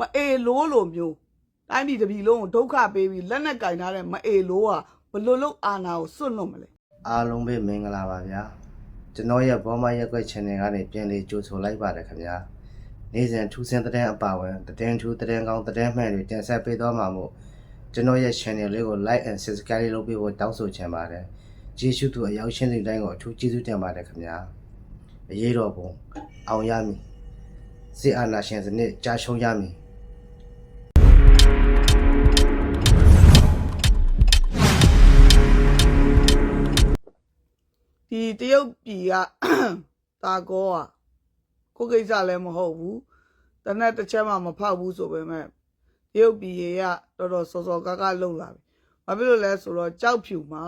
မအေလိုးလိုမျိုးတိုင်းပြည်တစ်ပြည်လုံးကိုဒုက္ခပေးပြီးလက်နဲ့ကင်ထားတဲ့မအေလိုးကဘယ်လိုလုပ်အာဏာကိုစွန့်လွတ်မလဲအားလုံးပဲမင်္ဂလာပါဗျာကျွန်တော်ရဲ့ဘောမရက်ကွက် channel ကနေပြန်လေးကြိုဆိုလိုက်ပါတယ်ခင်ဗျာနေ့စဉ်ထူးဆန်းတဲ့အပါဝင်တဲ့ထူးတဲ့ကောင်းတဲ့မှန်တွေတင်ဆက်ပေးသွားမှာမို့ကျွန်တော်ရဲ့ channel လေးကို like and subscribe လုပ်ပေးဖို့တောင်းဆိုချင်ပါတယ်ကျေးဇူးတူအရောက်ရှင်းတဲ့တိုင်းကိုအထူးကျေးဇူးတင်ပါတယ်ခင်ဗျာအရေးတော်ပုံအောင်ရမည်စစ်အာဏာရှင်စနစ်ကြာရှုံးရမည် ဒီတရုတ်ပြည်က တာကောอ่ะကိုယ်ကိစ္စလည်းမဟုတ်ဘူးတနက်တစ်ချက်မှမဖောက်ဘူးဆိုပေမဲ့တရုတ်ပြည်ကတော်တော်စောစောကားကားလှုပ်လာပြီဘာဖြစ်လို့လဲဆိုတော့ကြောက်ဖြူမှာ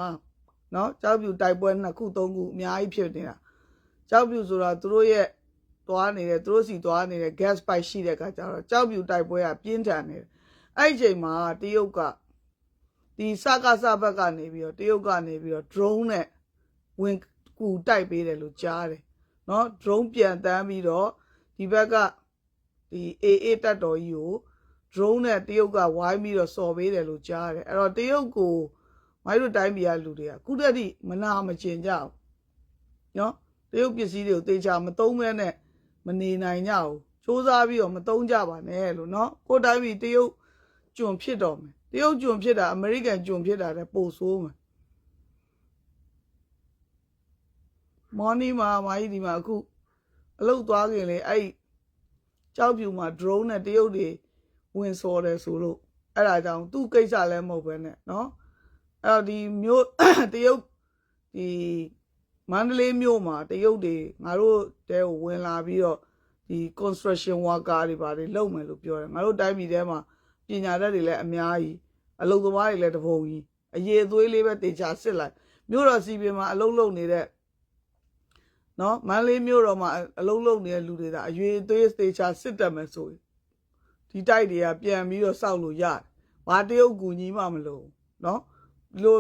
เนาะကြောက်ဖြူတိုက်ပွဲနှစ်ခုသုံးခုအများကြီးဖြစ်နေတာကြောက်ဖြူဆိုတာသူတို့ရဲ့သွားနေတဲ့သူတို့စီသွားနေတဲ့ gas pipe ရှိတဲ့အခါကျတော့ကြောက်ဖြူတိုက်ပွဲကပြင်းထန်နေတယ် အဲ့ဒီအချိန်မှာတရုတ်ကဒီစကားစဘက်ကနေပြီးတော့တရုတ်ကနေပြီးတော့ drone နဲ့ ဝင်ကူတိုက်ပေးတယ်လို့ကြားတယ်เนาะ drone ပြန်တန်းပြီးတော့ဒီဘက်ကဒီ AA တက်တော်ကြီးကို drone နဲ့တရုတ်ကဝိုင်းပြီးတော့စော်ပေးတယ်လို့ကြားတယ်အဲ့တော့တရုတ်ကိုမိုင်းတို့တိုင်းပြည်ကလူတွေကခုတည်းတိမနာမကျင်ကြဘူးเนาะတရုတ်ပစ္စည်းတွေကိုတေချာမသုံးမဲနဲ့မနေနိုင်ကြဘူးစူးစမ်းပြီးတော့မသုံးကြပါနဲ့လို့เนาะကိုယ်တိုင်းပြည်တရုတ် ကျွန်ဖြစ်တော့မယ်တရုတ်ကျွန်ဖြစ်တာအမေရိကန်ကျွန်ဖြစ်တာလည်းပိုဆိုးမယ် မော်နီမှာမာကြီးဒီမှာအခုအလုတ်သွားခင်လေအဲ့ကြောက်ဖြူမှာ drone နဲ့တရုတ်တွေဝင်စော်တယ်ဆိုလို့အဲ့ဒါကြောင့်သူ့ကိစ္စလည်းမဟုတ်ပဲနဲ့เนาะအဲ့တော့ဒီမြို့ တရုတ်ဒီမန္တလေးမြို့မှာတရုတ်တွေငါတို့တဲကိုဝင်လာပြီးတော့ဒီ construction worker တွေပါတယ်လုပ်မယ်လို့ပြောတယ်ငါတို့တိုင်းပြည်ထဲမှာ ပညာတတ်တွေလည်းအများကြီးအလုပ်သမားတွေလည်းတပုံကြီးအရေးအသွေးလေးပဲတေချာစစ်လိုက်မြို့တော်စီပင်မှာအလုပ်လုပ်နေတဲ့နော်မန္တလေးမြို့တော်မှာအအလုံးလုံးနေတဲ့လူတွေဒါအရွေအသွေးစတေချာစစ်တက်မယ်ဆိုရင်ဒီတိုက်တွေကပြန်ပြီးတော့စောက်လို့ရတယ်။ဘာတရုတ်ကူညီမှမလို့နော်ဒီလို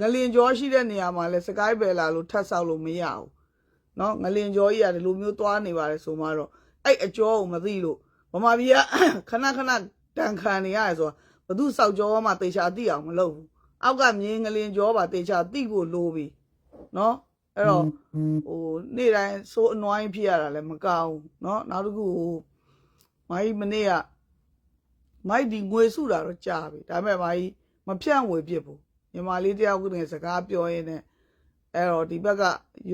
ငလင်ကြောရှိတဲ့နေရာမှာလဲစကိုင်းဘယ်လာလို့ထပ်ဆောက်လို့မရဘူး။နော်ငလင်ကြောကြီးကဒီလိုမျိုးသွားနေပါတယ်ဆိုမှတော့အဲ့အကျောကိုမသိလို့ဗမာပြည်ကခဏခဏ တန်ခံနေရတယ်ဆိုတာဘသူစောက်ကြောမှတေချာသိအောင်မလုပ်ဘူး။အောက်ကမြင်းငလင်ကြောပါတေချာသိဖို့လိုပြီ။နော်အဲ့တော့ ဟိုနေ့တိုင်းစိုးအနွိုင်းဖြစ်ရတာလည်းမကောင်းဘူးเนาะနောက်တစ်ခုဟိုမိုင်းမနေ့ကမိုက်ဒီငွေစုတာတော့ကြာပြီဒါပေမဲ့မိုင်းမဖြန့်ဝေဖြစ်ဘူးမြန်မာလေးတယောက်ကနေစကားပြောရင်းနဲ့အဲ့တော့ဒီဘက်က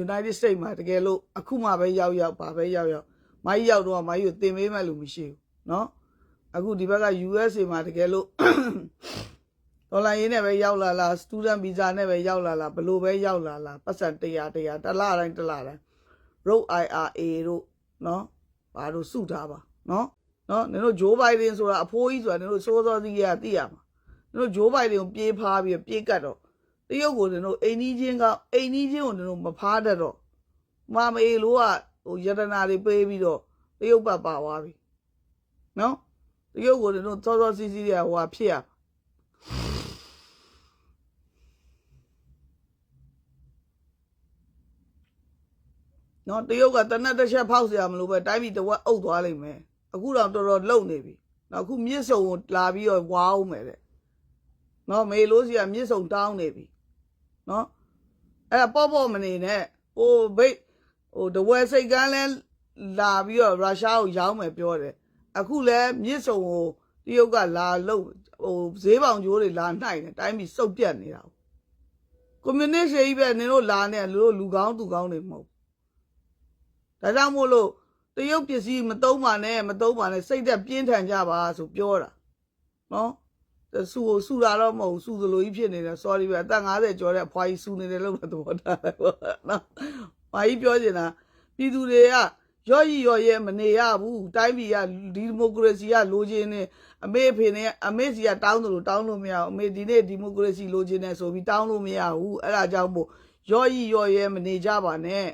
United States မှာတကယ်လို့အခုမှပဲရောက်ရောက်ပါပဲရောက်ရောက်မိုင်းရောက်တော့မိုင်းကိုတင်ပေးမဲ့လူမရှိဘူးเนาะ အခုဒီဘက်က USA မှာတကယ်လို့ ဒေါ်လာရင်းနဲ့ပဲရောက်လာလား student visa နဲ့ပဲရောက်လာလားဘလို့ပဲရောက်လာလားပတ်စံ100 100တစ်လတိုင်းတစ်လတိုင်း road IRA တို့เนาะဘာလို့စုထားပါเนาะเนาะနင်တို့ဂျိုးဘိုင်ဒန်ဆိုတာအဖိုးကြီးဆိုတာနင်တို့စိုးစောစီးရသိရမှာနင်တို့ဂျိုးဘိုင်ဒန်ကိုပြေးဖားပြီးပြေးကတ်တော့တရုတ်ကိုနင်တို့အိမ်ကြီးချင်းကအိမ်ကြီးချင်းကိုနင်တို့မဖားတတ်တော့မမအေလိုကဟိုယတနာတွေပေးပြီးတော့တရုတ်ပတ်ပါသွားပြီเนาะ တရုတ်ကိုနင်တို့စောစောစီးစီးရဟိုဟာဖြစ်ရ နော်တရုတ်ကတနက်တစ်ချက်ဖောက်เสียမလို့ပဲတိုင်းပြည်တစ်ဝက်အုပ်သွားလိမ့်မယ်အခုတော့တော်တော်လုံနေပြီနော်အခုမြစ်စုံကိုလာပြီးတော့ဝါအောင်မယ်တဲ့နော်မေလို့စီကမြစ်စုံတောင်းနေပြီနော်အဲ့ဒါပေါ့ပေါ့မနေနဲ့ဟိုဘိတ်ဟိုတဝက်စိတ်ကန်းလဲလာပြီးတော့ရုရှားကိုရောင်းမယ်ပြောတယ် အခုလဲမြစ်စုံကိုတရုတ်ကလာလုံဟိုဈေးပေါင်ကျိုးတွေလာနှိုက်နေတိုင်းပြည်စုပ်ပြတ်နေတာကွန်မြူနစ်ရေးပဲနင်တို့လာနေလူတို့လူကောင်းသူကောင်းတွေမဟုတ်ဒါကြောင့်မို့လို့တရုတ်ပစ္စည်းမသုံးပါနဲ့မသုံးပါနဲ့စိတ်သက်ပြင်းထန်ကြပါဆိုပြောတာနော်ဆူကိုဆူတာတော့မဟုတ်ဘူးဆူသလိုကြီးဖြစ်နေတယ် sorry ပဲအသက်50ကျော်တဲ့အဖွားကြီးဆူနေတယ်လို့ပဲသဘောထားတယ်ပေါ့နော်။ဘာကြီးပြောချင်တာပြည်သူတွေက ရော့ရီရော့ရဲမနေရဘူးတိုင်းပြည်ကဒီမိုကရေစီကလိုချင်နေအမေအဖေနဲ့အမေစီကတောင်းတယ်လို့တောင်းလို့မရဘူးအမေဒီနေ့ဒီမိုကရေစီလိုချင်နေဆိုပြီးတောင်းလို့မရဘူးအဲ့ဒါကြောင့်မို့ရော့ရီရော့ရဲမနေကြပါနဲ့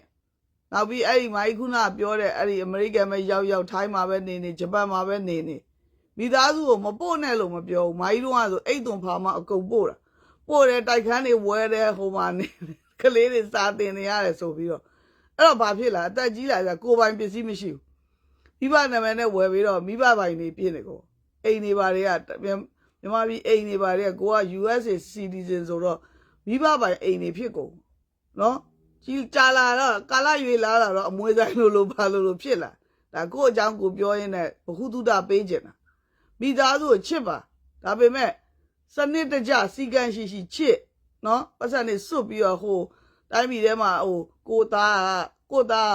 နောက်ပြီးအဲ့ဒီမိုင်းခုနပြောတဲ့အဲ့ဒီအမေရိကန်ပဲရောက်ရောက်ထိုင်းမှာပဲနေနေဂျပန်မှာပဲနေနေမိသားစုကိုမပို့နဲ့လို့မပြောဘူးမိုင်းတို့ကဆိုအိတ်သွန်ဖာမအကုန်ပို့တာပို့တယ်တိုက်ခန်းတွေဝဲတယ်ဟိုမှာနေကလေးတွေစာတင်နေရတယ်ဆိုပြီးတော့ အဲ့တော့ဘာဖြစ်လာအသက်ကြီးလာကြကိုယ်ပိုင်ပစ္စည်းမရှိဘူးမိဘနာမည်နဲ့ဝယ်ပြီးတော့မိဘပိုင်နေပြည့်နေကောအိမ်နေပါတွေကမြန်မာပြည်အိမ်နေပါတွေကကိုက USA citizen ဆိုတော့မိဘပိုင်အိမ်နေဖြစ်ကုန်နော်ကြီးကြာလာတော့ကာလရွေလာတာတော့အမွေဆိုင်လို့လို့ဘာလို့လို့ဖြစ်လာဒါကိုယ့်အကြောင်းကိုပြောရင်းနဲ့ဘ ഹു တုဒပေးကျင်တာမိသားစုကိုချစ်ပါဒါပေမဲ့စနစ်တကျစီကံရှိရှိချစ်နော်ပတ်စံနေစွတ်ပြီးတော့ဟို တိုင်းပြည်ထဲမှာဟိုကိုသားကကိုသား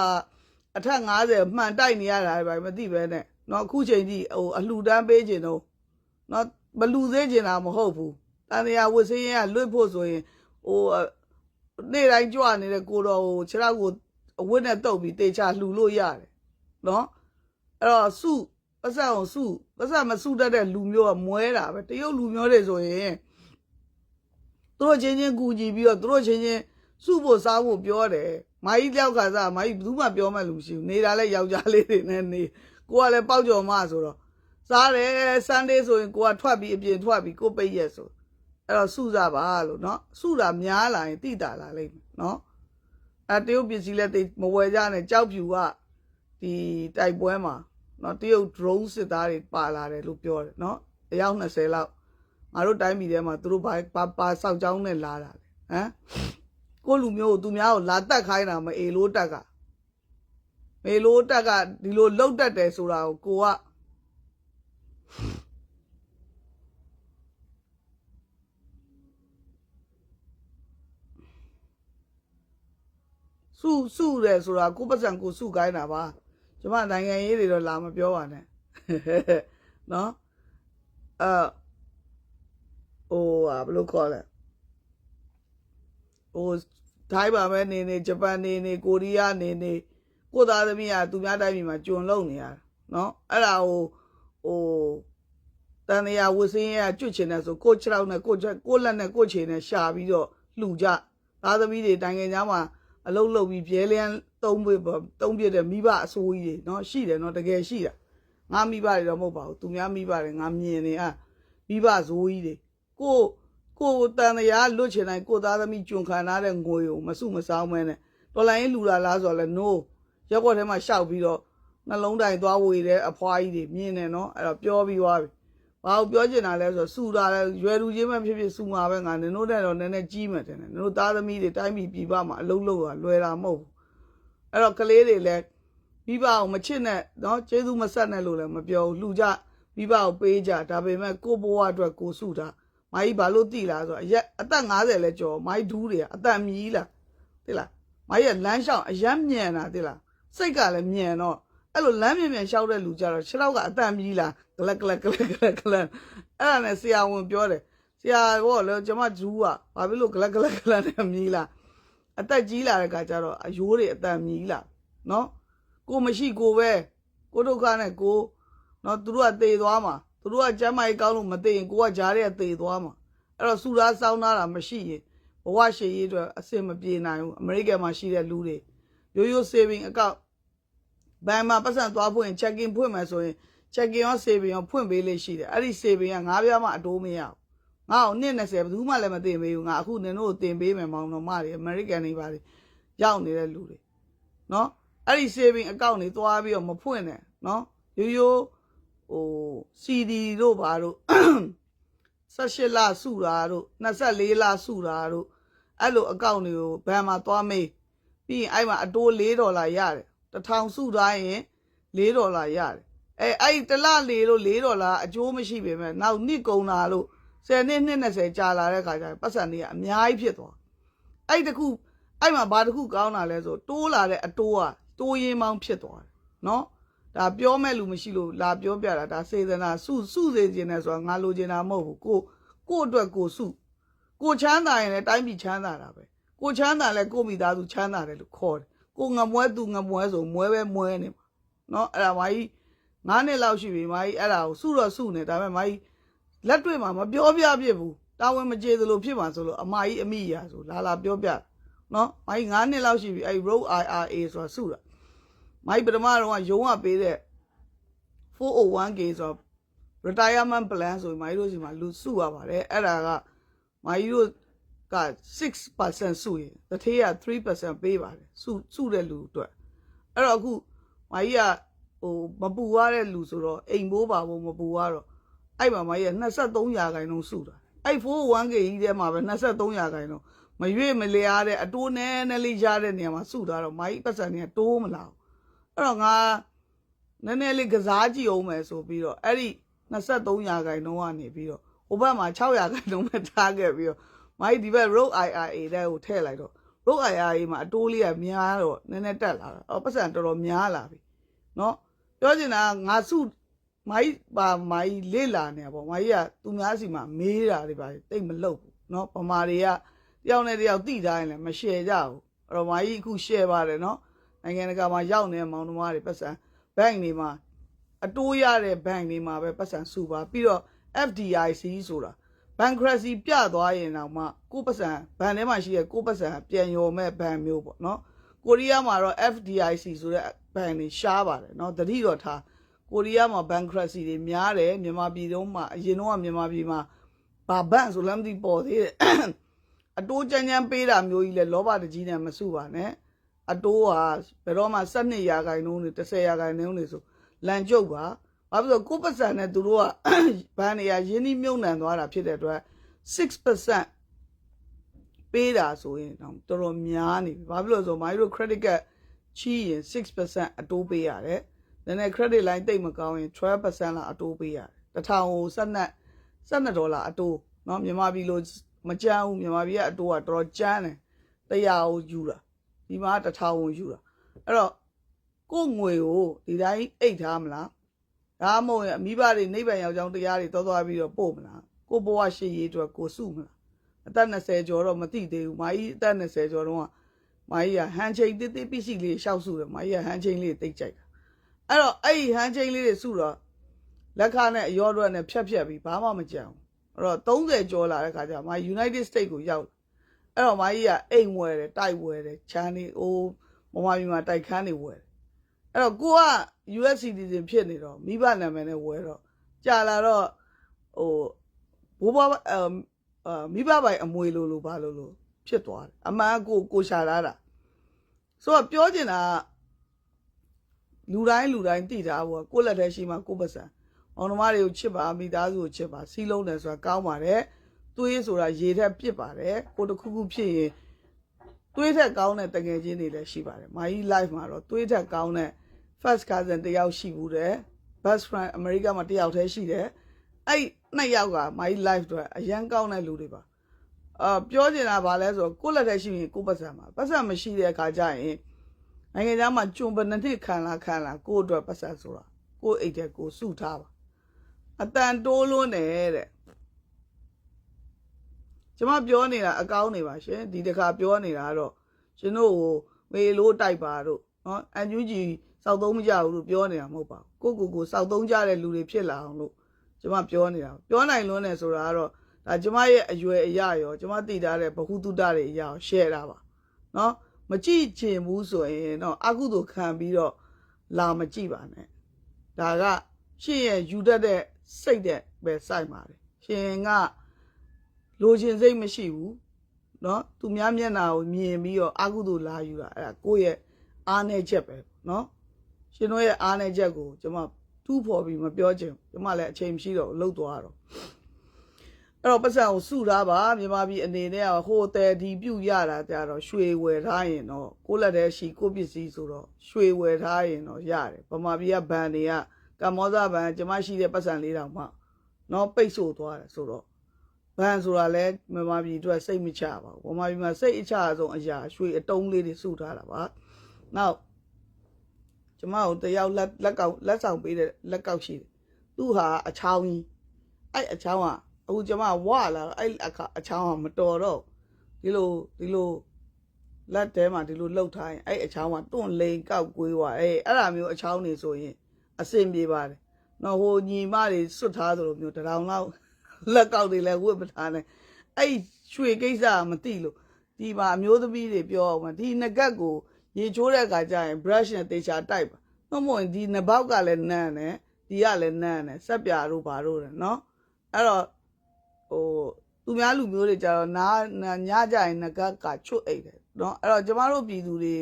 ကအထက်90မှန်တိုက်နေရတာပဲမသိပဲနဲ့နော်အခုချိန်ကြီးဟိုအလှူဒန်းပေးခြင်းတော့နော်မလူသေးခြင်းတာမဟုတ်ဘူးတန်တရားဝတ်စင်းရလွတ်ဖို့ဆိုရင်ဟိုနေ့တိုင်းကြွနေတဲ့ကိုတော်ဟိုခြေထောက်ကိုအဝတ်နဲ့တုပ်ပြီးတေချာလှူလို့ရတယ်နော်အဲ့တော့စုပတ်စံကိုစုပတ်စံမစုတတ်တဲ့လူမျိုးကမွဲတာပဲတရုတ်လူမျိုးတွေဆိုရင်သူတို့ချင်းချင်းကူကြည့်ပြီးတော့သူတို့ချင်းချင်း စုဖို့စားဖို့ပြောတယ်မာကြီးတယောက်ကစားမာကြီးဘယ်သူမှပြောမှလူမရှိဘူးနေတာလဲယောက်ျားလေးတွေနဲ့နေကိုကလည်းပေါက်ကြော်မဆိုတော့စားတယ်ဆန်ဒေးဆိုရင်ကိုကထွက်ပြီးအပြင်ထွက်ပြီးကိုပိတ်ရက်ဆိုအဲ့တော့စုစားပါလို့เนาะစုတာများလာရင်တိတာလာလိမ့်မယ်เนาะအဲတရုတ်ပစ္စည်းလက်သိမဝယ်ကြနဲ့ကြောက်ဖြူကဒီတိုက်ပွဲမှာเนาะတရုတ် drone စစ်သားတွေပါလာတယ်လို့ပြောတယ်เนาะအယောက်20လောက်ငါတို့တိုင်းပြည်ထဲမှာသူတို့ဘာပါပါစောက်ကြောင်းနဲ့လာတာလေဟမ် ကိုလူမျိုးကိုသူများကိုလာတက်ခိုင်းတာမအေလို့တက်ကမေလို့တက်ကဒီလိုလှုပ်တက်တယ်ဆိုတာကိုကိုကစုစုတယ်ဆိုတာကိုပတ်စံကိုစုခိုင်းတာပါကျမနိုင်ငံရေးတွေတော့လာမပြောပါနဲ့နော်အဲဟိုဟာဘယ်လိုခေါ်လဲ ဟိုဒိုင်းပါပဲနေနေဂျပန်နေနေကိုရီးယားနေနေကိုသားသမီးကသူများတိုင်းပြည်မှာကျွံလုံနေရတာနော်အဲ့ဒါဟိုဟိုတန်တရားဝစင်းရကျွတ်ချင်တယ်ဆိုကိုခြေထောက်နဲ့ကိုချက်ကိုလက်နဲ့ကိုခြေနဲ့ရှာပြီးတော့လှူကြသားသမီးတွေတိုင်ငယ်ကြားမှာအလုံးလုံးပြီးပြဲလျန်းသုံးပြသုံးပြတဲ့မိဘအစိုးကြီးတွေနော်ရှိတယ်နော်တကယ်ရှိတာငါမိဘတွေတော့မဟုတ်ပါဘူးသူများမိဘတွေငါမြင်နေอ่ะမိဘဇိုးကြီးတွေကို ကိုတန်တရားလွတ်ချင်တိုင်းကိုသားသမီးကျွန်ခံထားတဲ့ငွေကိုမစုမဆောင်မဲနဲ့တော်လိုင်းလူလာလားဆိုတော့လဲ no ရက်ွက်ထဲမှာရှောက်ပြီးတော့နှလုံးတိုင်သွားဝေတဲ့အဖွားကြီးတွေမြင်နေနော်အဲ့တော့ပြောပြီးသွားပြီဘာကိုပြောချင်တာလဲဆိုတော့စူတာလဲရွယ်လူချင်းပဲဖြစ်ဖြစ်စူမှာပဲငါနင်တို့တဲ့တော့နည်းနည်းကြီးမှတယ်နင်တို့သားသမီးတွေတိုင်းပြည်ပြည်ပမှာအလုံးလုံးကလွယ်တာမဟုတ်ဘူးအဲ့တော့ကလေးတွေလည်းမိဘကိုမချစ်နဲ့နော်ကျေးဇူးမဆက်နဲ့လို့လည်းမပြောဘူးလှူကြမိဘကိုပေးကြဒါပေမဲ့ကိုဘဝအတွက်ကိုစုတာ မိုင်းဘာလို့တိလားဆိုတော့အရက်အသက်50လဲကျော်မိုင်းဒူးတွေကအသက်မြည်လားသိလားမိုင်းရဲ့လမ်းလျှောက်အရက်မြန်တာသိလားစိတ်ကလည်းမြန်တော့အဲ့လိုလမ်းမြန်မြန်လျှောက်တဲ့လူကြတော့ခြေထောက်ကအတန်မြည်လားဂလက်ကလက်ကလက်ကလက်ကလက်အဲ့ဒါနဲ့ဆရာဝန်ပြောတယ်ဆရာကလည်းကျွန်မဂျူးကဘာဖြစ်လို့ဂလက်ကလက်ကလက်နဲ့မြည်လားအသက်ကြီးလာတဲ့ခါကျတော့အယိုးတွေအတန်မြည်လားနော်ကိုမရှိကိုပဲကိုဒုက္ခနဲ့ကိုနော်သူတို့ကတေသွားမှာ သူတို့ကကျမ်းမာရေးကောင်းလို့မသိရင်ကိုကဂျားတွေကတေသွားမှာအဲ့တော့စူသားစောင်းသားတာမရှိရင်ဘဝရှည်ရေးအတွက်အဆင်မပြေနိုင်ဘူးအမေရိကန်မှာရှိတဲ့လူတွေရိုးရိုး saving account ဘဏ်မှာပတ်စံသွားဖွင့် checking ဖွင့်မယ်ဆိုရင် checking ရော saving ရောဖွင့်ပေးလေးရှိတယ်အဲ့ဒီ saving ကငါးပြားမှအတိုးမရဘူးငါ့ကိုနှစ်20ဘယ်သူမှလည်းမတင်ပေးဘူးငါအခုနင်တို့ကိုတင်ပေးမယ်မောင်တော်မတွေ American တွေပါတွေရောက်နေတဲ့လူတွေနော်အဲ့ဒီ saving account တွေသွားပြီးတော့မဖွင့်နဲ့နော်ရိုးရိုး ဟို CD တို့ဘာတို့18လစုတာတို့24လစုတာတို့အဲ့လိုအကောင့်တွေကိုဘဏ်မှာသွားမေးပြီးရင်အဲ့မှာအတိုး4ဒေါ်လာရတယ်တစ်ထောင်စုထားရင်4ဒေါ်လာရတယ်အဲအဲ့တစ်လလေလို့4ဒေါ်လာအကျိုးမရှိပေမဲ့နောက်နှစ်ကုန်လာလို့10နှစ်နှစ်20ကြာလာတဲ့ခါကျရင်ပတ်စံတွေကအများကြီးဖြစ်သွားအဲ့တခုအဲ့မှာဘာတခုကောင်းတာလဲဆိုတိုးလာတဲ့အတိုးကတိုးရင်မောင်းဖြစ်သွားတယ်နော် ဒါပြောမဲ့လူမရှိလို့လာပြောပြတာဒါစေတနာစုစုစေခြင်းနဲ့ဆိုတာငါလိုချင်တာမဟုတ်ဘူးကိုကိုအတွက်ကိုစုကိုချမ်းသာရင်လည်းတိုင်းပြည်ချမ်းသာတာပဲကိုချမ်းသာလဲကိုမိသားစုချမ်းသာတယ်လို့ခေါ်တယ်ကိုငမွဲသူငမွဲဆိုမွဲပဲမွဲနေမှာเนาะအဲ့ဒါမာကြီး9နှစ်လောက်ရှိပြီမာကြီးအဲ့ဒါကိုစုတော့စုနေဒါပေမဲ့မာကြီးလက်တွေ့မှာမပြောပြပြဘူးတာဝန်မကျေသလိုဖြစ်မှာဆိုလို့အမကြီးအမိရာဆိုလာလာပြောပြเนาะမာကြီး9နှစ်လောက်ရှိပြီအဲ့ road IRA ဆိုတာစုတာ မာကြီးပထမတော့ရုံးကပေးတဲ့ 401k ဆိုတော့ retirement plan ဆိုရင်မာကြီးတို့စီမှာလူစုရပါတယ်အဲ့ဒါကမာကြီးတို့က6%စုရင်တထေးက3%ပေးပါတယ်စုစုတဲ့လူအတွက်အဲ့တော့အခုမာကြီးကဟိုမပူရတဲ့လူဆိုတော့အိမ်ဘိုးပါဖို့မပူရတော့အဲ့မှာမကြီးက23ရာခိုင်နှုန်းစုတာအဲ့ 401k ကြီးထဲမှာပဲ23ရာခိုင်နှုန်းမရွေ့မလျားတဲ့အတိုးနဲ့နဲ့လေးရတဲ့နေရာမှာစုတာတော့မကြီးပတ်စံတွေကတိုးမလာဘူး အဲ့တော့ငါနည်းနည်းလေးကစားကြည့်အောင်မယ်ဆိုပြီးတော့အဲ့ဒီ23ရာခိုင်နှုန်းကနေပြီးတော့ဟိုဘက်မှာ6ရာခိုင်နှုန်းပဲထားခဲ့ပြီးတော့မကြီးဒီဘက် road IRA တဲ့ကိုထည့်လိုက်တော့ road IRA မှာအတိုးလေးကများတော့နည်းနည်းတက်လာတာအော်ပတ်စံတော်တော်များလာပြီเนาะပြောချင်တာကငါစုမိုင်းပါမိုင်းလေးလာနေပါမိုင်းကသူများစီမှာမေးတာတွေပါတိတ်မလုပ်ဘူးเนาะဗမာတွေကတယောက်နဲ့တယောက်တိထားရင်လည်းမ share ကြဘူးအဲ့တော့မိုင်းအခု share ပါတယ်เนาะ နိုင်ငံတကာမှာရောက်နေတဲ့မောင်နှမတွေပတ်စံ bank တွေမှာအတိုးရတဲ့ bank တွေမှာပဲပတ်စံစုပါပြီးတော့ FDIC ဆိုတာ bankruptcy ပြသွားရင်တော့မှကိုယ့်ပတ်စံဘဏ်ထဲမှာရှိတဲ့ကိုယ့်ပတ်စံပြန်ရော်မဲ့ဘဏ်မျိုးပေါ့နော်ကိုရီးယားမှာတော့ FDIC ဆိုတဲ့ဘဏ်တွေရှားပါတယ်နော်တတိတော့ထားကိုရီးယားမှာ bankruptcy တွေများတယ်မြန်မာပြည်တုန်းမှာအရင်တော့ကမြန်မာပြည်မှာဘာဘဏ်ဆိုလည်းမသိပေါ်သေးတယ်အတိုးကြမ်းကြမ်းပေးတာမျိုးကြီးလဲလောဘတကြီးနဲ့မစုပါနဲ့ အတိုးဟာဘယ်တော့မှ12ရာခိုင်နှုန်းတွေ10ရာခိုင်နှုန်းတွေဆိုလန်ကျုပ်ပါဘာဖြစ်လို့ကိုယ့်ပတ်စံနဲ့သူတို့က ဘဏ်တွေကရင်းနှီးမြုပ်နှံသွားတာဖြစ်တဲ့အတွက်6%ပေးတာဆိုရင်တော့တော်တော်များနေပြီဘာဖြစ်လို့လဲဆိုမိုင်းတို့ credit card ချီးရင်6%အတိုးပေးရတယ်။ဒါနဲ့ credit line တိတ်မကောင်းရင်12%လောက်အတိုးပေးရတယ်။တစ်ထောင်ကို12 12ဒေါ်လာအတိုးเนาะမြန်မာပြည်လိုမကြမ်းဘူးမြန်မာပြည်ကအတိုးကတော်တော်ကျန်းတယ်။100ကိုယူတာ ဒီမှာတစ်ထောင်ကိုယူတာအဲ့တော့ကိုယ့်ငွေကိုဒီတိုင်းအိတ်ထားမလားဒါမှမဟုတ်ရင်အမိဘတွေနိဗ္ဗာန်ရောက်ကြောင်းတရားတွေတော်တော်ပြီးတော့ပို့မလားကိုယ့်ဘဝရှိရေးအတွက်ကိုစုမလားအသက်20ကျော်တော့မသိသေးဘူးမာကြီးအသက်20ကျော်တော့မာကြီးကဟန်ချိန်တိတိပစ္စည်းလေးရှောက်စုတယ်မာကြီးကဟန်ချိန်လေးတိတ်ကြိုက်တာအဲ့တော့အဲ့ဒီဟန်ချိန်လေးတွေစုတော့လက်ခနဲ့အရောတော့နဲ့ဖြတ်ဖြတ်ပြီးဘာမှမကြံဘူးအဲ့တော့30ကျော်လာတဲ့ခါကျမာ United States ကိုရောက် အဲ့တော့မာကြီးကအိမ်ဝယ်တယ်တိုက်ဝယ်တယ်ချမ်းနေအိုးမမပြည်မှာတိုက်ခန်းနေဝယ်တယ်အဲ့တော့ကိုက US citizen ဖြစ်နေတော့မိဘနာမည်နဲ့ဝယ်တော့ကြာလာတော့ဟိုဘိုးဘအမ်အာမိဘပိုင်အမွေလိုလိုဘာလိုလိုဖြစ်သွားတယ်အမှန်ကိုကိုရှာလာတာဆိုတော့ပြောချင်တာကလူတိုင်းလူတိုင်းတည်တာဘောကိုယ့်လက်ထဲရှိမှကိုယ့်ပတ်စံအောင်သမားတွေကိုချစ်ပါမိသားစုကိုချစ်ပါစီးလုံးတယ်ဆိုတာကောင်းပါတယ် သွေးဆိုတာရေထက်ပြစ်ပါတယ်ကိုတစ်ခုခုဖြစ်ရင်သွေးထက်ကောင်းတဲ့တငယ်ချင်းတွေလည်းရှိပါတယ်မာကြီး live မှာတော့သွေးထက်ကောင်းတဲ့ first cousin တယောက်ရှိဘူးတဲ့ best friend အမေရိကမှာတယောက်တည်းရှိတယ်အဲ့နှစ်ယောက်ကမာကြီး live တော့အရန်ကောင်းတဲ့လူတွေပါအာပြောချင်တာဗာလဲဆိုတော့ကိုယ့်လက်ထဲရှိရင်ကိုယ့်ပတ်စံမှာပတ်စံမရှိတဲ့အခါကျရင်နိုင်ငံသားမှာကျွံပနှစ်နှစ်ခံလာခံလာကိုယ့်အတွက်ပတ်စံဆိုတာကိုယ့်အိတ်တဲ့ကိုယ်စုထားပါအတန်တိုးလွန်းတယ်တဲ့ ကျွန်မပြောနေတာအကောင်းနေပါရှင်ဒီတခါပြောနေတာကတော့ရှင်တို့ကိုမေလို့တိုက်ပါတို့နော်အန်ယူဂျီစောက်သုံးမကြဘူးလို့ပြောနေတာမဟုတ်ပါဘူးကိုကိုကိုစောက်သုံးကြတဲ့လူတွေဖြစ်လာအောင်လို့ကျွန်မပြောနေတာပြောနိုင်လွန်းတယ်ဆိုတာကတော့ဒါကျွန်မရဲ့အရွယ်အရရောကျွန်မသိထားတဲ့ဘ ഹു တုတတွေအရာကို share တာပါနော်မကြည့်ချင်ဘူးဆိုရင်တော့အကုသိုလ်ခံပြီးတော့လာမကြည့်ပါနဲ့ဒါကရှင်ရဲ့ယူတတ်တဲ့စိတ်တဲ့ပဲစိုက်ပါတယ်ရှင်က လိုချင်စိတ်မရှိဘူးเนาะသူများမျက်နှာကိုမြင်ပြီးတော့အကုသိုလ်လာယူတာအဲ့ဒါကိုယ့်ရဲ့အားနေချက်ပဲเนาะရှင်တို့ရဲ့အားနေချက်ကိုကျွန်မတူးဖော်ပြီးမပြောချင်ဘူးကျွန်မလည်းအချိန်မရှိတော့လှုပ်သွားတော့အဲ့တော့ပတ်စံကိုစုထားပါမြန်မာပြည်အနေနဲ့ကဟိုတယ်ဒီပြုတ်ရတာကြတော့ရွှေဝယ်ထားရင်တော့ကိုယ့်လက်ထဲရှိကိုယ့်ပစ္စည်းဆိုတော့ရွှေဝယ်ထားရင်တော့ရတယ်ဗမာပြည်ကဘန်တွေကကမ္ဘောဇဘန်ကျွန်မရှိတဲ့ပတ်စံလေးတောင်မှနော်ပိတ်ဆို့သွားတယ်ဆိုတော့ ဘန်ဆိုတာလဲမြန်မာပြည်အတွက်စိတ်မချပါဘူးဗမာပြည်မှာစိတ်အချဆုံးအရာရွှေအတုံးလေးတွေစုထားတာပါနောက်ကျမတို့တယောက်လက်လက်ကောက်လက်ဆောင်ပေးတဲ့လက်ကောက်ရှိတယ်သူဟာအချောင်းကြီးအဲ့အချောင်းကအခုကျမဝလာတော့အဲ့အခါအချောင်းကမတော်တော့ဒီလိုဒီလိုလက်ထဲမှာဒီလိုလှုပ်ထားရင်အဲ့အချောင်းကတွန့်လိန်ကောက်ကွေးသွားအဲ့အဲ့ဒါမျိုးအချောင်းနေဆိုရင်အဆင်ပြေပါတယ်နော်ဟိုညီမတွေစွတ်ထားသလိုမျိုးတရောင်လောက် လက်ကောက်တွေလည်းဝတ်မထားနဲ့အဲ့ရွှေကိစ္စကမသိလို့ဒီမှာအမျိုးသမီးတွေပြောအောင်မဒီငကက်ကိုရေချိုးတဲ့အခါကျရင် brush နဲ့တေချာတိုက်ပါနှမဝင်ဒီနဘောက်ကလည်းနန်းတယ်ဒီကလည်းနန်းတယ်ဆက်ပြတို့ဘာတို့တယ်နော်အဲ့တော့ဟိုသူများလူမျိုးတွေကြတော့နားညကြရင်ငကက်ကချွတ်အိတ်တယ်နော်အဲ့တော့ကျမတို့ပြည်သူတွေ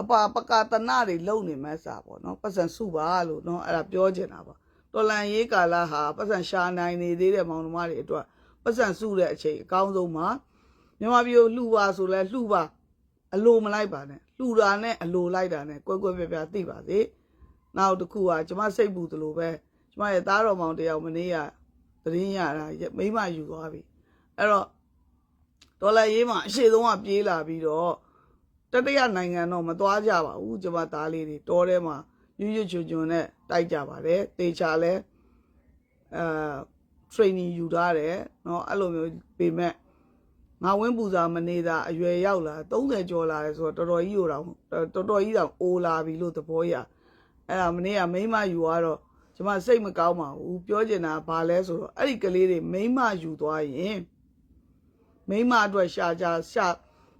အပါပကာတနာတွေလုံနေမဲ့စာပေါ့နော်ပတ်စံစုပါလို့နော်အဲ့ဒါပြောချင်တာပါ တော်တော်လန်ရေးကာလဟာပတ်စံရှာနိုင်နေသေးတဲ့မောင်နှမတွေအတွက်ပတ်စံစုတဲ့အချိန်အကောင်းဆုံးမှာမြန်မာပြည်ကိုလှူပါဆိုလဲလှူပါအလိုမလိုက်ပါနဲ့လှူတာနဲ့အလိုလိုက်တာနဲ့ကွဲကွဲပြားပြားသိပါစေနောက်တစ်ခုကကျမစိတ်ပူသလိုပဲကျမရဲ့သားတော်မောင်တယောက်မနေ့ကသတင်းရတာမိမယူသွားပြီအဲ့တော့ဒေါ်လာရေးမှာအရှိဆုံးကပြေးလာပြီးတော့တတိယနိုင်ငံတော့မသွားကြပါဘူးကျမသားလေးတွေတောထဲမှာ ရွရွချွချွနဲ့တိုက်ကြပါတယ်တေချာလဲအဲ training ယူထားတယ်เนาะအဲ့လိုမျိုးပေမဲ့ငါဝင်းပူစာမနေတာအရွယ်ရောက်လာ30ကျော်လာတယ်ဆိုတော့တော်တော်ကြီးတော့တော်တော်ကြီးတော့အိုလာပြီလို့သဘောရအဲ့ဒါမနေ့ကမိမယူသွားတော့ကျမစိတ်မကောင်းပါဘူးပြောချင်တာဘာလဲဆိုတော့အဲ့ဒီကလေးတွေမိမယူသွားရင်မိမအတွက်ရှာကြရှာ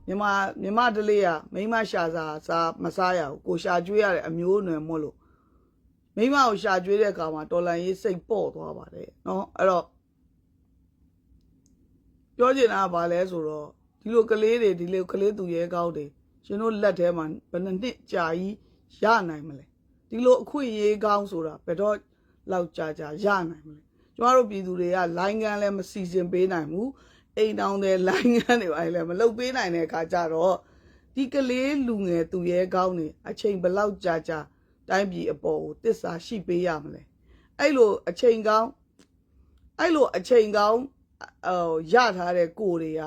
မြမမြမတလေးကမိမရှာစားစားမစားရဘူးကိုရှာကျွေးရတဲ့အမျိုးအနွယ်မို့လို့မိမကိုရှာကျွေးတဲ့အခါမှာတော်လန်ရေးစိတ်ပေါ့သွားပါတယ်เนาะအဲ့တော့ပြောချင်တာကဘာလဲဆိုတော့ဒီလိုကလေးတွေဒီလိုကလေးသူရဲကောင်းတွေရှင်တို့လက်ထဲမှာဘယ်နှစ်နှစ်ကြာကြီးရနိုင်မလဲဒီလိုအခွင့်အရေးကောင်းဆိုတာဘယ်တော့လောက်ကြာကြာရနိုင်မလဲကျမတို့ပြည်သူတွေကလိုင်းကန်းလည်းမစီစဉ်ပေးနိုင်ဘူး အိမ်တောင်တဲ့လိုင်းကန်းတွေပါလည်းမလုပ်ပေးနိုင်တဲ့အခါကျတော့ဒီကလေးလူငယ်သူရဲကောင်းတွေအချိန်ဘယ်လောက်ကြာကြာတိုင်းပြည်အပေါ်ကိုတစ္ဆာရှိပေးရမလဲအဲ့လိုအချိန်ကောင်းအဲ့လိုအချိန်ကောင်းဟိုရထားတဲ့ကိုတွေက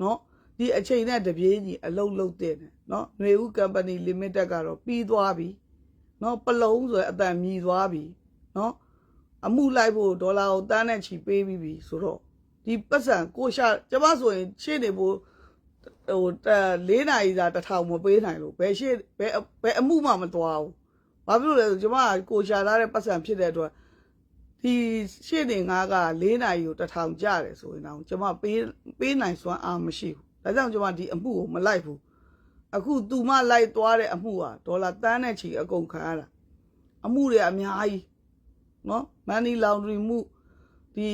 နော်ဒီအချိန်နဲ့တပြေးညီအလုံးလုံးတဲ့နော်ຫນွေဦး company limited ကတော့ပြီးသွားပြီနော်ပလုံဆိုရယ်အတန်မြည်သွားပြီနော်အမှုလိုက်ဖို့ဒေါ်လာကိုတန်းနဲ့ချီပေးပြီးပြီဆိုတော့ ဒီပတ်စံကိုရှာကျမဆိုရင်ရှေ့နေဖို့ဟို၄နာရီသာတစ်ထောင်မပေးနိုင်လို့ဘယ်ရှေ့ဘယ်ဘယ်အမှုမှမသွားဘူးဘာဖြစ်လို့လဲဆိုကျမကကိုရှာထားတဲ့ပတ်စံဖြစ်တဲ့အတွက်ဒီရှေ့နေငါက၄နာရီကိုတစ်ထောင်ကြတယ်ဆိုရင်တော့ကျမပေးပေးနိုင်စွမ်းအားမရှိဘူးဒါကြောင့်ကျမဒီအမှုကိုမလိုက်ဘူးအခုသူမလိုက်သွားတဲ့အမှုဟာဒေါ်လာတန်းနဲ့ချီအကုန်ခံရတာအမှုတွေအများကြီးနော်မန်နီလောင်ဒရီမှုဒီ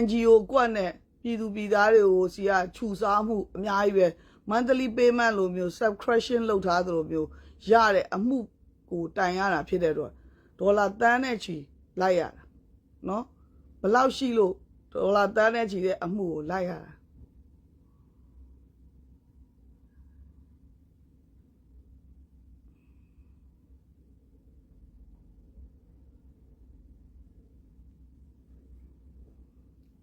NGO ကွက်နဲ့ပြည်သူပြည်သားတွေကိုစီကခြူစားမှုအများကြီးပဲ monthly payment လိုမျိုး subscription လုပ်ထားသလိုမျိုးရတဲ့အမှုကိုတိုင်ရတာဖြစ်တဲ့အတွက်ဒေါ်လာတန်းနဲ့ချီလိုက်ရတာနော်ဘယ်လောက်ရှိလို့ဒေါ်လာတန်းနဲ့ချီတဲ့အမှုကိုလိုက်ရတာ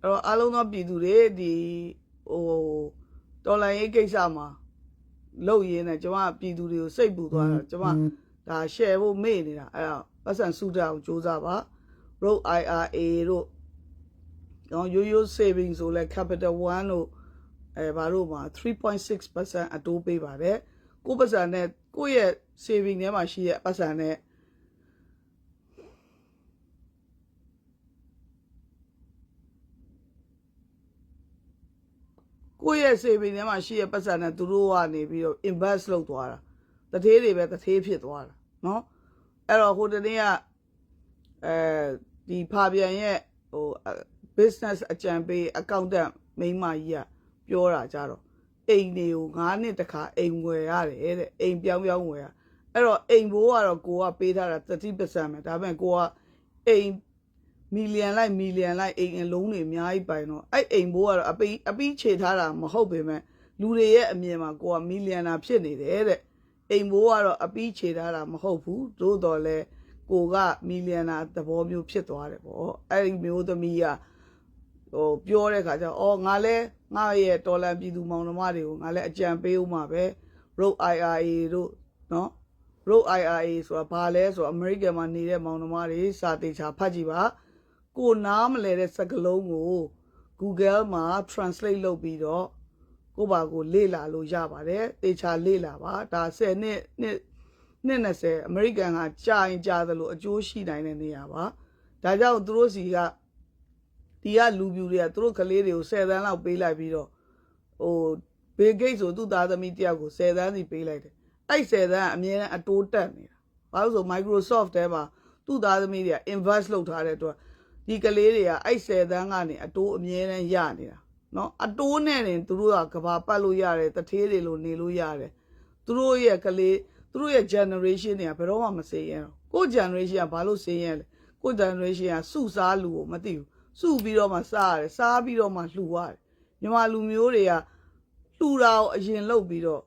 အဲ့တော့အားလုံးသောပြည်သူတွေဒီဟိုတော်လိုင်းရေးကိစ္စမှာလုပ်ရင်းနဲ့ကျွန်မပြည်သူတွေကိုစိတ်ပူသွားတာကျွန်မဒါ share ဖို့မေ့နေတာအဲ့တော့ပတ်စံစုတအောင်စူးစမ်းပါ road IRA တို့နော်ရိုးရိုး saving ဆိုလဲ capital 1တို့အဲဘာလို့မှာ3.6%အတိုးပေးပါတယ်ကိုယ့်ပတ်စံနဲ့ကိုယ့်ရဲ့ saving ထဲမှာရှိတဲ့ပတ်စံနဲ့ ကိုယ့်ရဲ့ saving ထဲမှာရှိတဲ့ပတ်စံနဲ့သူတို့ကနေပြီးတော့ invest လုပ်သွားတာတထေးတွေပဲတထေးဖြစ်သွားတာเนาะအဲ့တော့ဟိုတနေ့ကအဲဒီဖာပြန်ရဲ့ဟို business အကြံပေး accountant မိန်းမကြီးကပြောတာကြတော့အိမ်တွေကို9နှစ်တခါအိမ်ဝယ်ရတယ်တဲ့အိမ်ပြောင်းပြောင်းဝယ်ရအဲ့တော့အိမ်ဘိုးကတော့ကိုကပေးထားတာ30%ပဲဒါပေမဲ့ကိုကအိမ် မီလီယံလိုက်မီလီယံလိုက်အိမ်အလုံးတွေအများကြီးပိုင်တော့အဲ့အိမ်ဘိုးကတော့အပီးအပီးခြေထားတာမဟုတ်ပေမဲ့လူတွေရဲ့အမြင်မှာကိုကမီလီယံနာဖြစ်နေတယ်တဲ့အိမ်ဘိုးကတော့အပီးခြေထားတာမဟုတ်ဘူးသို့တော်လဲကိုကမီလီယံနာသဘောမျိုးဖြစ်သွားတယ်ပေါ့အဲ့ဒီမျိုးသမီးကဟိုပြောတဲ့ခါကျတော့အော်ငါလဲငါရဲ့တော်လန်ပြည်သူမောင်နှမတွေကိုငါလဲအကြံပေးဦးမှာပဲ road IRA တို့နော် road IRA ဆိုတာဘာလဲဆိုတော့ American မှာနေတဲ့မောင်နှမတွေစာတေချာဖတ်ကြည့်ပါ ကိုနားမလဲတဲ့စကားလုံးကို Google မှာ translate လုပ်ပြီးတော့ကိုပါကိုလေ့လာလို့ရပါတယ်တေချာလေ့လာပါဒါ10နှစ်နှစ်နှစ်20အမေရိကန်ကကြာရင်ကြာသလိုအကျိုးရှိနိုင်တဲ့နေရာပါဒါကြောင့်သူတို့စီကဒီကလူပြူတွေကသူတို့ကလေးတွေကို10တန်းလောက်ပေးလိုက်ပြီးတော့ဟိုဘေဂိတ်ဆိုသူ့သားသမီးတယောက်ကို10တန်းစီပေးလိုက်တယ်အဲ့10တန်းကအမြဲတမ်းအတိုးတက်နေတာဘာလို့ဆို Microsoft ထဲမှာသူ့သားသမီးတွေက invest လုပ်ထားတဲ့အတွက် ဒီကလေးတွေကအဲ့10တန်းကနေအတိုးအမြဲတမ်းရနေတာနော်အတိုးနဲ့တင်သူတို့ကကဘာပတ်လို့ရတယ်တထေးတွေလိုနေလို့ရတယ်သူတို့ရဲ့ကလေးသူတို့ရဲ့ generation တွေကဘယ်တော့မှမစေးရင်တော့ကို generation ကဘာလို့စေးရင်လဲကိုယ် generation ကစုစားလူကိုမသိဘူးစုပြီးတော့မှစားရတယ်စားပြီးတော့မှလှူရတယ်မြန်မာလူမျိုးတွေကလှူတာကိုအရင်လုပ်ပြီးတော့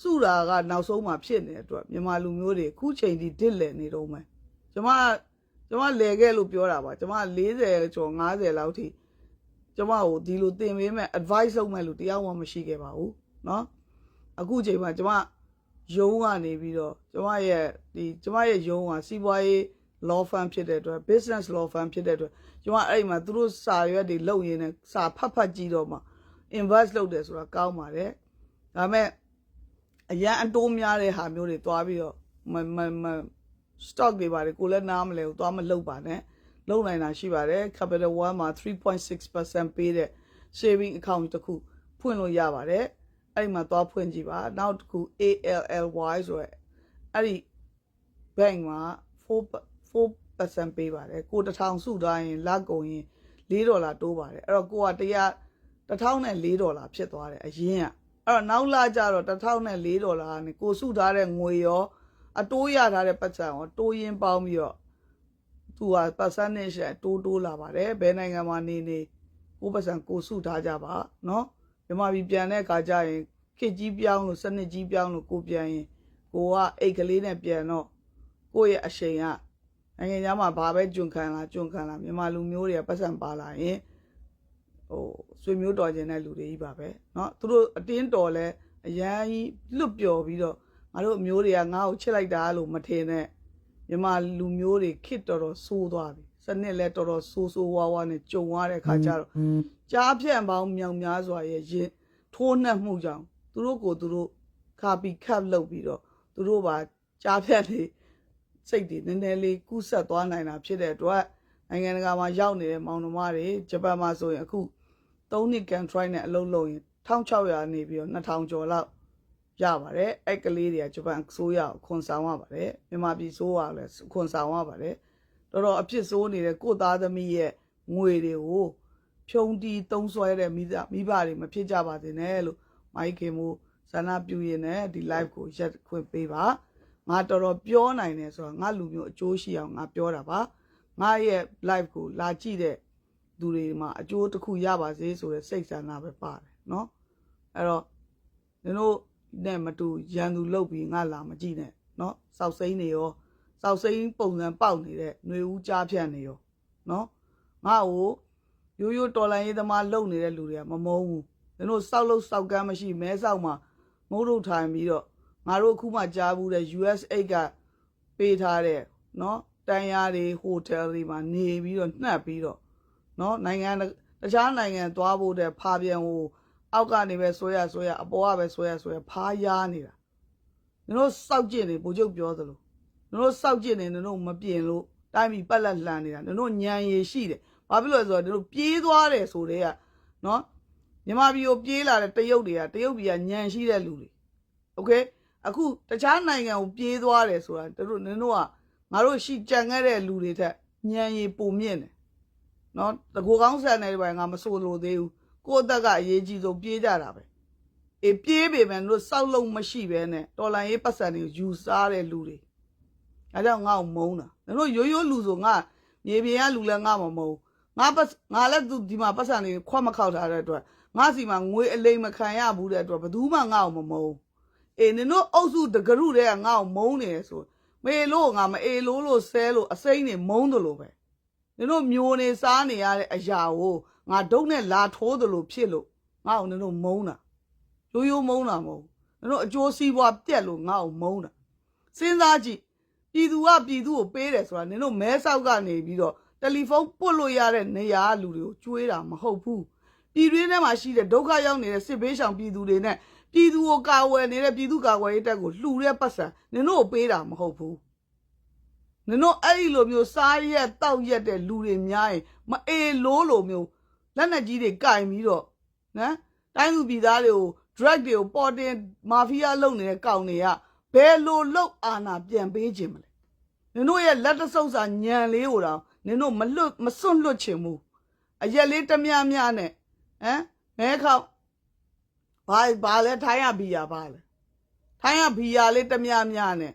စုတာကနောက်ဆုံးမှဖြစ်နေတဲ့အတွက်မြန်မာလူမျိုးတွေအခုချိန်ထိဒစ်လည်နေတော့မယ်ကျွန်မ ကျွန်မလဲခဲ့လို့ပြောတာပါကျွန်မ40ကျော်50လောက်ထိကျွန်မကိုဒီလိုသင်ပေးမဲ့ advice လုပ်မဲ့လူတယောက်မှမရှိခဲ့ပါဘူးเนาะအခုချိန်မှာကျွန်မ ရုံးကနေပြီးတော့ကျမရဲ့ဒီကျမရဲ့ရုံးကစီးပွားရေး law firm ဖြစ်တဲ့အတွက် business law firm ဖြစ်တဲ့အတွက်ကျမအဲ့ဒီမှာသူတို့စာရွက်တွေလုပ်ရင်းနဲ့စာဖတ်ဖတ်ကြည့်တော့မှ invest လုပ်တယ်ဆိုတာကောင်းပါတယ်ဒါပေမဲ့အရန်အတိုးများတဲ့ဟာမျိုးတွေသွားပြီးတော့မမမ stock တွေပါတယ်ကိုလည်းနားမလဲဘူးသွားမလုပ်ပါနဲ့လုပ်နိုင်တာရှိပါတယ် capital one မှာ3.6%ပေးတဲ့ saving account တစ်ခုဖွင့်လို့ရပါတယ်အဲ့ဒီမှာသွားဖွင့်ကြည့်ပါနောက်တစ်ခု ALLY ဆိုရယ်အဲ့ဒီ bank မှာ4 4%ပေးပါတယ်ကိုတစ်ထောင်စုထားရင်လက်ကုန်ရင်4ဒေါ်လာတိုးပါတယ်အဲ့တော့ကိုကတရား1004ဒေါ်လာဖြစ်သွားတယ်အရင်ကအဲ့တော့နောက်လာကြတော့1004ဒေါ်လာကနေကိုစုထားတဲ့ငွေရော အတိုးရထားတဲ့ပတ်စံရောတိုးရင်းပေါင်းပြီးတော့သူက percentage နဲ့တိုးတိုးလာပါတယ်ဘယ်နိုင်ငံမှာနေနေကိုပတ်စံကိုစုထားကြပါเนาะမြန်မာပြည်ပြန်တဲ့အခါကျရင်ခစ်ကြီးပြောင်းလို့စနစ်ကြီးပြောင်းလို့ကိုပြန်ရင်ကိုကအိတ်ကလေးနဲ့ပြန်တော့ကိုယ့်ရဲ့အရှိန်ကနိုင်ငံသားမှာဘာပဲဂျွန်ခံလာဂျွန်ခံလာမြန်မာလူမျိုးတွေကပတ်စံပါလာရင်ဟိုဆွေမျိုးတော်ကျင်တဲ့လူတွေကြီးပါပဲเนาะသူတို့အတင်းတော်လဲအရန်ကြီးလွတ်ပျော်ပြီးတော့ ငါတို့အမျိုးတွေကငါ့ကိုချစ်လိုက်တာလို့မထင်နဲ့မြန်မာလူမျိုးတွေခစ်တော်တော်ဆိုးသွားပြီစနစ်လဲတော်တော်ဆိုးဆိုးဝါးဝါနဲ့ကြုံရတဲ့ခါကျတော့ကြားဖြန့်ပေါင်းမြောင်များစွာရဲ့ရင်ထိုးနှက်မှုကြောင့်သူတို့ကိုသူတို့ခါပီခတ်လုပ်ပြီးတော့သူတို့ပါကြားဖြန့်နေစိတ်တွေနည်းနည်းလေးကူးဆက်သွားနိုင်တာဖြစ်တဲ့အတွက်နိုင်ငံတကာမှာရောက်နေတဲ့မောင်နှမတွေဂျပန်မှာဆိုရင်အခု3နှစ်ကန်ထရိုက်နဲ့အလုပ်လုပ်ရင်1600နေပြီးတော့2000ကျော်လောက် ရပါတယ်အဲ့ကလေးတွေကဂျပန်ဆိုးရအောင်ခွန်ဆောင်ရပါတယ်မြန်မာပြည်ဆိုးရလည်းခွန်ဆောင်ရပါတယ်တော်တော်အဖြစ်ဆိုးနေတဲ့ကိုယ့်သားသမီးရဲ့ငွေတွေကို ဖြုံတီးသုံးဆွဲတဲ့မိသားမိဘတွေမဖြစ်ကြပါစေနဲ့လို့မိုက်ခင်မို့ဇာနာပြူရင်လည်းဒီ live ကိုရက်ခွင့်ပေးပါငါတော်တော်ပြောနိုင်တယ်ဆိုတော့ငါလူမျိုးအကျိုးရှိအောင်ငါပြောတာပါငါရဲ့ live ကိုလာကြည့်တဲ့သူတွေမှာအကျိုးတစ်ခုရပါစေဆိုတဲ့စိတ်ဆန္ဒပဲပါတယ်เนาะအဲ့တော့နင်တို့ နဲ့မတူရန်သူလုတ်ပြီးငါလာမကြည့်နဲ့เนาะစောက်စိမ့်နေရောစောက်စိမ့်ပုံစံပေါက်နေတဲ့ຫນွေဦးကြားဖြန့်နေရောเนาะငါ့ကို ရိုးရိုးတော်လိုင်းရေးသမားလုံနေတဲ့လူတွေကမမုန်းဘူး။သူတို့စောက်လို့စောက်ကမ်းမရှိမဲဆောက်မှာငုတ်ထုတ်ထိုင်ပြီးတော့ငါတို့အခုမှကြားဘူးတဲ့ USA ကပေးထားတဲ့နော်တန်ရာတွေဟိုတယ်တွေမှာနေပြီးတော့နှက်ပြီးတော့နော်နိုင်ငံတတခြားနိုင်ငံသွားဖို့တဲ့ဖာပြန်ဟို အောက်ကနေပဲဆွဲရဆွဲရအပေါ်ကပဲဆွဲရဆွဲရဖားရနေတာ။သူတို့စောက်ကျင်နေဘူကျုပ်ပြောသလိုသူတို့စောက်ကျင်နေသူတို့မပြင်လို့တိုင်းပြည်ပတ်လက်လှန်နေတာသူတို့ညံရည်ရှိတယ်။ဘာဖြစ်လို့လဲဆိုတော့တို့ပြေးသွားတယ်ဆိုတဲ့ကနော်မြန်မာပြည်ကိုပြေးလာတဲ့တရုတ်တွေကတရုတ်ပြည်ကညံရှိတဲ့လူတွေโอเคအခုတခြားနိုင်ငံကိုပြေးသွားတယ်ဆိုတာတို့နင်တို့ကငါတို့ရှိကြံခဲ့တဲ့လူတွေထက်ညံရည်ပုံမြင့်တယ်နော်တကူကောင်းဆန်တဲ့ဘက်ငါမဆိုလို့သေးဘူး ကိုယ့်အသက်ကအရေးကြီးဆုံးပြေးကြတာပဲအေးပြေးပေမဲ့တို့စောက်လုံးမရှိပဲနဲ့တော်လန်ရေးပတ်စံတွေကိုယူစားတဲ့လူတွေအဲကြောင့်ငါ့ကိုမုန်းတာတို့ရိုးရိုးလူဆိုငါမြေပြင်ကလူလည်းငါမမုန်းငါပတ်ငါလည်းသူဒီမှာပတ်စံနေခွက်မခောက်ထားတဲ့အတွက်ငါစီမှာငွေအလိမ်မခံရဘူးတဲ့အတွက်ဘယ်သူမှငါ့ကိုမမုန်းအေးနင်တို့အုပ်စုတကရုတွေကငါ့ကိုမုန်းနေတယ်ဆိုမေလို့ငါမအေလို့လို့ဆဲလို့အစိမ့်နေမုန်းတယ်လို့ပဲနင်တို့မျိုးနေစားနေရတဲ့အရာကိုငါဒုတ်နဲ့လာထိုးတယ်လို့ဖြစ်လို့ငါ့ကိုနင်တို့မုန်းတာရိုးရိုးမုန်းတာမဟုတ်ဘူးနင်တို့အကျိုးစီးပွားပြက်လို့ငါ့ကိုမုန်းတာစဉ်းစားကြည့်ပြည်သူကပြည်သူကိုပေးတယ်ဆိုတာနင်တို့မဲဆောက်ကနေပြီးတော့တယ်လီဖုန်းပုတ်လို့ရတဲ့နေရာလူတွေကိုကျွေးတာမဟုတ်ဘူးပြည်တွင်းထဲမှာရှိတဲ့ဒုက္ခရောက်နေတဲ့စစ်ဘေးရှောင်ပြည်သူတွေနဲ့ပြည်သူကိုကာဝယ်နေတဲ့ပြည်သူကာကွယ်ရေးတပ်ကိုလှူတဲ့ပတ်စံနင်တို့ကိုပေးတာမဟုတ်ဘူးနင်တို့အဲ့ဒီလိုမျိုးစားရက်တောက်ရက်တဲ့လူတွေများရင်မအေလို့လိုမျိုး လက်နက်ကြီးတွေကင်ပြီးတော့နော်တိုင်းသူပြည်သားတွေကို drug တွေကိုပေါ်တင်မာဖီးယားလုပ်နေတဲ့ကောင်တွေကဘယ်လိုလုပ်အာဏာပြန်ပေးခြင်းမလဲနင်တို့ရဲ့လက်တဆုပ်စာညံလေးကိုတော့နင်တို့မလွတ်မစွန့်လွတ်ချင်ဘူးအရက်လေးတမြမြနဲ့ဟမ်မဲခေါက်ဘာဘာလဲထိုင်းရဘီယာဘာလဲထိုင်းရဘီယာလေးတမြမြနဲ့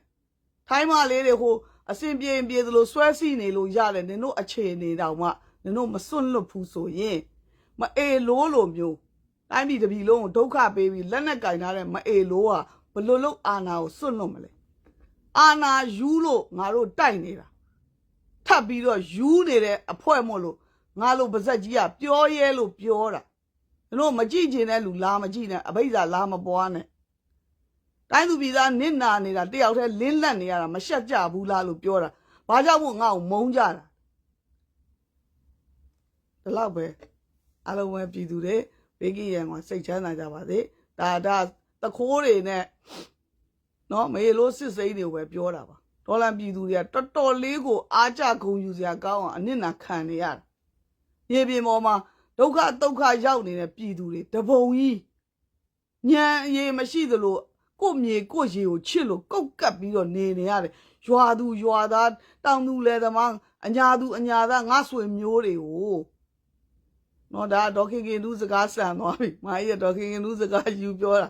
ထိုင်းမလေးတွေဟိုအစင်ပြေရင်ပြေသလိုဆွဲစီနေလို့ရတယ်နင်တို့အခြေအနေတောင်မှ နင်တို့မစွန့်လွတ်ဘူးဆိုရင်မအေလိုးလိုမျိုးတိုင်းပြည်တစ်ပြည်လုံးကိုဒုက္ခပေးပြီးလက်နဲ့ကင်ထားတဲ့မအေလိုးဟာဘယ်လို့လို့အာနာကိုစွန့်လွတ်မလဲအာနာယူလို့ငါတို့တိုက်နေတာထပ်ပြီးတော့ယူနေတဲ့အဖွဲမို့လို့ငါလိုပါဇက်ကြီးကပြောရဲလို့ပြောတာနင်တို့မကြည့်ချင်တဲ့လူလာမကြည့်နဲ့အဘိဓါလာမပွားနဲ့တိုင်းသူပြည်သားနစ်နာနေတာတယောက်တည်းလင်းလက်နေရတာမရှက်ကြဘူးလားလို့ပြောတာဘာကြောင့်မို့ငါ့ကိုမုန်းကြတာ ဒီလောက်ပဲအလုံးဝပြည်သူတွေဘေးကင်းရန်ကစိတ်ချမ်းသာကြပါစေဒါဒါတခိုးတွေနဲ့နော်မေလို့စစ်စိမ့်တွေပဲပြောတာပါဒေါ်လာပြည်သူတွေကတော်တော်လေးကိုအားကြဂုံယူစရာကောင်းအောင်အနစ်နာခံနေရတာရေပြင်ပေါ်မှာဒုက္ခဒုက္ခရောက်နေတဲ့ပြည်သူတွေတပုံကြီးညံအရေးမရှိသလိုကို့မြေကို့ရေကိုချစ်လို့ကုတ်ကပ်ပြီးတော့နေနေရတယ်ရွာသူရွာသားတောင်သူလယ်သမားအညာသူအညာသားငါဆွေမျိုးတွေကို နော်ဒါဒေါက်ခင်ခင်လူစကားဆန်သွားပြီမာကြီးကဒေါက်ခင်ခင်လူစကားယူပြောတာ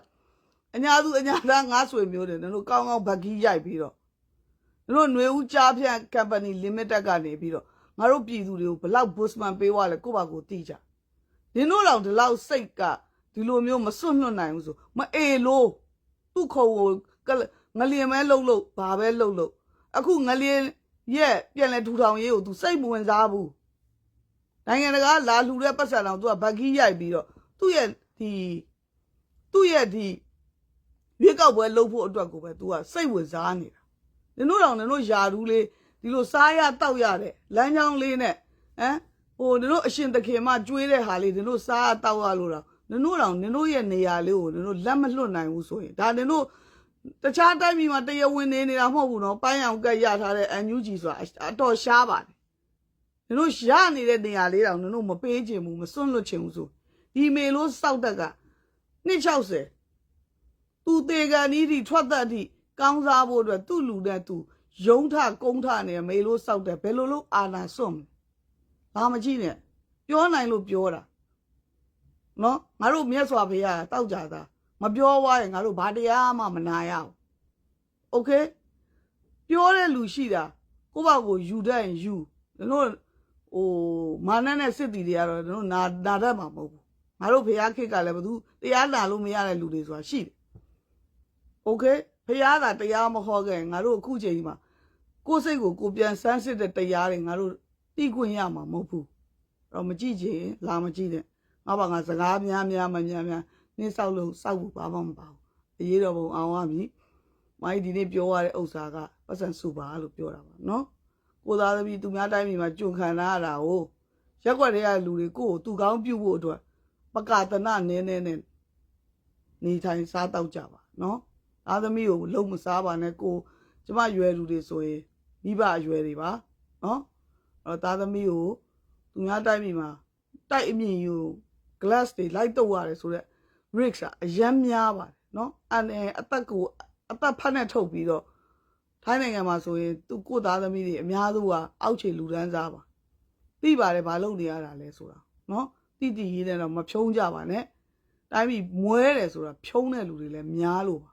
အညာသူအညာသားငါဆွေမျိုးတွေနင်တို့ကောင်းကောင်းဗကီးရိုက်ပြီးတော့နင်တို့ຫນွေဦးကြားဖြန့် company limited ကနေပြီးတော့ငါတို့ပြည်သူတွေကိုဘလောက် boostman ပေးသွားလဲကိုယ့်ဘာကိုသိကြနင်တို့တော့ဒီလောက်စိတ်ကဒီလိုမျိုးမစွန့်လွတ်နိုင်ဘူးဆိုမအေလို့ သူ့ခုံကိုကလငလျင်မဲလှုပ်လှုပ်ဘာပဲလှုပ်လှုပ်အခုငလျင်ရဲ့ပြန်လဲထူထောင်ရေးကို तू စိတ်မဝင်စားဘူး နိုင်ငံတကာလာလှူတဲ့ပတ်စံတော် तू ကဗကီးရိုက်ပြီးတော့သူ့ရဲ့ဒီသူ့ရဲ့ဒီရွေးကောက်ပွဲလှုပ်ဖို့အတွက်ကိုပဲ तू ကစိတ်ဝင်စားနေတာနင်တို့တော့နင်တို့ယာရူးလေးဒီလိုစားရတောက်ရတဲ့လမ်းကြောင်းလေးနဲ့ဟမ်ဟိုနင်တို့အရှင်သခင်မကျွေးတဲ့ဟာလေးနင်တို့စားရတောက်ရလို့တော့နင်တို့တောင်နင်တို့ရဲ့နေရာလေးကိုနင်တို့လက်မလွတ်နိုင်ဘူးဆိုရင်ဒါနင်တို့တခြားတိုင်းပြည်မှာတရားဝင်နေနေတာမဟုတ်ဘူးနော်ပိုင်းအောင်ကက်ရထားတဲ့အန်ယူဂျီဆိုတာအတော်ရှားပါတယ် နင်တို့ရနေတဲ့နေရာလေးတောင်နင်တို့မပေးချင်ဘူးမစွန့်လွတ်ချင်ဘူးဆိုဒီမေလို့စောက်တက်က260သူတေကန်ဤဒီထွက်သက်သည့်ကောင်းစားဖို့အတွက်သူ့လူနဲ့သူယုံထကုန်းထနေမေလို့စောက်တက်ဘယ်လိုလုပ်အာနာစွန့်မလဲဘာမကြည့်နဲ့ပြောနိုင်လို့ပြောတာ နော်ငါတို့မြတ်စွာဘုရားတောက်ကြတာမပြောဝါရင်ငါတို့ဘာတရားမှမနာရဘူးโอเคပြောတဲ့လူရှိတာကိုယ့်ဘာကိုယူတတ်ရင်ယူတို့ ဟိုမာနနဲ့စစ်တီတွေကတော့တို့နာနာတတ်မှာမဟုတ်ဘူးငါတို့ဘုရားခေတ်ကလည်းဘသူတရားနာလို့မရတဲ့လူတွေဆိုတာရှိတယ်โอเคဘုရားကတရားမဟောခဲ့ရင်ငါတို့အခုချိန်မှာကိုယ်စိတ်ကိုကိုယ်ပြန်ဆန်းစစ်တဲ့တရားတွေငါတို့သိခွင့်ရမှာမဟုတ်ဘူးအဲ့တော့မကြည့်ချင်လာမကြည့်တဲ့ ငါဘာငါစကားများများမများများနင်းဆောက်လို့စောက်ဖို့ဘာမှမပါဘူးအရေးတော်ပုံအောင်ရမည်မိုင်းဒီနေ့ပြောရတဲ့ဥစ္စာကပတ်စံစုပါလို့ပြောတာပါနော် ကိုသားသမီးသူများတိုင်းပြည်မှာကြုံခံလာရတာကိုရက်ွက်တွေကလူတွေကိုယ့်ကိုသူကောင်းပြုဖို့အတွက်ပကတနာနည်းနည်းနဲ့နေထိုင်စားတောက်ကြပါနော်သားသမီးကိုလုံမစားပါနဲ့ကိုကျမရွယ်လူတွေဆိုရင်မိဘအရွယ်တွေပါနော်အဲ့တော့သားသမီးကိုသူများတိုင်းပြည်မှာတိုက်အမြင်ယူ glass တွေလိုက်တော့ရတယ်ဆိုတော့ risk ကအရမ်းများပါတယ်နော်အန်အသက်ကိုအသက်ဖတ်နဲ့ထုတ်ပြီးတော့ ထိုင်းနိုင်ငံမှာဆိုရင်သူကိုသားသမီးတွေအများစုကအောက်ခြေလူတန်းစားပါသိပါတယ်ဘာလုပ်နေရတာလဲဆိုတာနော်တိတိရေးတယ်တော့မဖြုံးကြပါနဲ့တိုင်းပြည်မွဲတယ်ဆိုတာဖြုံးတဲ့လူတွေလည်းများလို့ပါ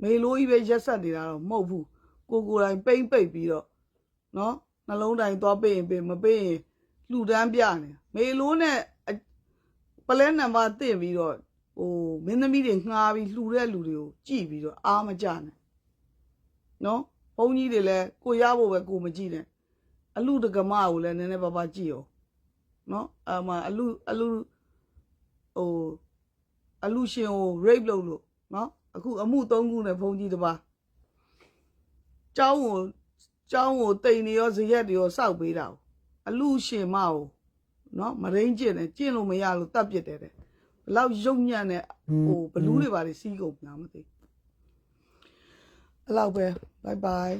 မေလိုကြီးပဲရက်ဆက်နေတာတော့မဟုတ်ဘူးကိုကိုတိုင်းပိမ့်ပိတ်ပြီးတော့နော်နှလုံးတိုင်းသွားပိတ်ရင်ပိတ်မပိတ်ရင်လူတန်းပြနေမေလိုနဲ့ပလဲနံပါတ်တင်ပြီးတော့ဟိုမင်းသမီးတွေငှားပြီးလှူတဲ့လူတွေကိုကြည့်ပြီးတော့အားမကြနဲ့ နော်ဘုန်းကြီးတွေလည်းကိုရဖို့ပဲကိုမကြည့်နဲ့အလူတကမကိုလည်းနည်းနည်းပါးပါးကြည့်အောင်နော်အမအလူအလူဟိုအလူရှင်ကို rape လုပ်လို့နော်အခုအမှု၃ခုနဲ့ဘုန်းကြီးတစ်ပါးကျောင်းကိုကျောင်းကိုတိန်နေရောဇရက်တွေရောစောက်ပေးတာကိုအလူရှင်မကိုနော်မရင်းကျင့်တယ်ကျင့်လို့မရလို့တတ်ပြစ်တယ်တဲ့ဘလောက်ရုပ်ညံ့တဲ့ဟိုဘလူးတွေပါလေစီးကုန်လားမသိဘူးအဲ့ လောက်ပဲ bye bye